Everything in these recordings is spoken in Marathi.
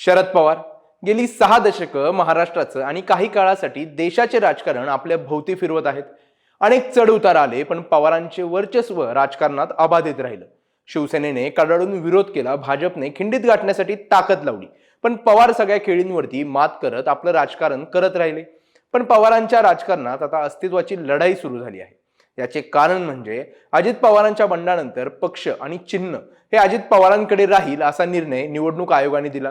शरद पवार. गेली सहा दशकं महाराष्ट्राचं आणि काही काळासाठी देशाचे राजकारण आपल्या भोवती फिरवत आहेत. अनेक चढ उतार आले पण पवारांचे वर्चस्व राजकारणात अबाधित राहिलं. शिवसेनेने कडाडून विरोध केला भाजपने खिंडीत गाठण्यासाठी ताकद लावली. पण पवार सगळ्या खेळींवरती मात करत आपलं राजकारण करत राहिले. पण पवारांच्या राजकारणात आता अस्तित्वाची लढाई सुरू झाली आहे. याचे कारण म्हणजे अजित पवारांच्या बंडानंतर पक्ष आणि चिन्ह हे अजित पवारांकडे राहील असा निर्णय निवडणूक आयोगाने दिला.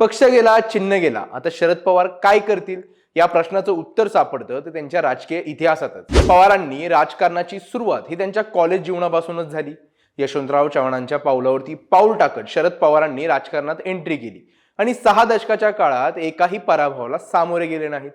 पक्ष गेला चिन्ह गेला. आता शरद पवार काय करतील? या प्रश्नाचं उत्तर सापडतं ते त्यांच्या राजकीय इतिहासातच. पवारांनी राजकारणाची सुरुवात ही त्यांच्या कॉलेज जीवनापासूनच झाली. यशवंतराव चव्हाणांच्या पावलावरती पाऊल टाकत शरद पवारांनी राजकारणात एंट्री केली. आणि सहा दशकाच्या काळात एकाही पराभवाला सामोरे गेले नाहीत.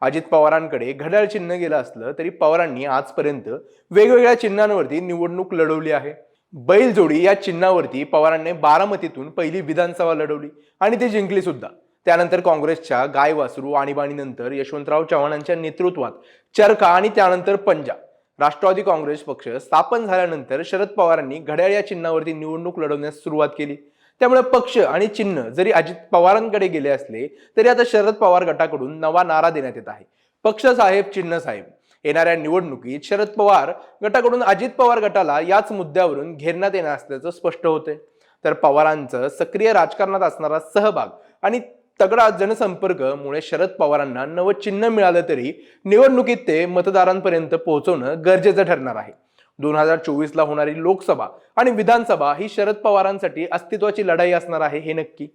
अजित पवारांकडे घड्याळ चिन्ह गेलं असलं तरी पवारांनी आजपर्यंत वेगवेगळ्या चिन्हांवरती निवडणूक लढवली आहे. बैलजोडी या चिन्हावरती पवारांनी बारामतीतून पहिली विधानसभा लढवली आणि ती जिंकली सुद्धा. त्यानंतर काँग्रेसच्या गाय वासरू आणीबाणीनंतर यशवंतराव चव्हाणांच्या नेतृत्वात चरखा आणि त्यानंतर पंजा. राष्ट्रवादी काँग्रेस पक्ष स्थापन झाल्यानंतर शरद पवारांनी घड्याळ या चिन्हावरती निवडणूक लढवण्यास सुरुवात केली. त्यामुळे पक्ष आणि चिन्ह जरी अजित पवारांकडे गेले असले तरी आता शरद पवार गटाकडून नवा नारा देण्यात येत आहे. पक्ष साहेब चिन्ह साहेब. येणाऱ्या निवडणुकीत शरद पवार गटाकडून अजित पवार गटाला याच मुद्द्यावरून घेरण्यात येणार असल्याचं स्पष्ट होते तर पवारांचं सक्रिय राजकारणात असणारा सहभाग आणि तगडा जनसंपर्क मुळे शरद पवारांना नवं चिन्ह मिळालं तरी निवडणुकीत ते मतदारांपर्यंत पोहोचवणं गरजेचं ठरणार आहे. दोन हजार चोवीसला होणारी लोकसभा आणि विधानसभा ही शरद पवारांसाठी अस्तित्वाची लढाई असणार आहे हे नक्की.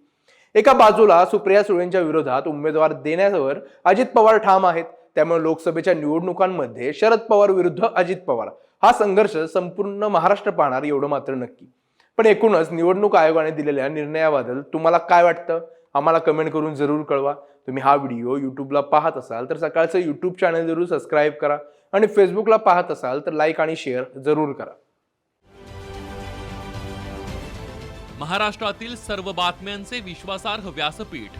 एका बाजूला सुप्रिया सुळेंच्या विरोधात उमेदवार देण्यावर अजित पवार ठाम आहेत. त्यामुळे लोकसभेच्या निवडणुकांमध्ये शरद पवार विरुद्ध अजित पवार. हा संघर्ष संपूर्ण महाराष्ट्र पाहणार एवढं मात्र नक्की. पण एकूणच निवडणूक आयोगाने दिलेल्या निर्णयाबद्दल तुम्हाला काय वाटतं? आम्हाला कमेंट करून जरूर कळवा. तुम्ही हा व्हिडिओ यूट्यूबला पाहत असाल तर सकाळचं यूट्यूब चॅनल जरूर सबस्क्राईब करा आणि फेसबुकला पाहत असाल तर लाईक आणि शेअर जरूर करा. महाराष्ट्रातील सर्व बातम्यांचे विश्वासार्ह व्यासपीठ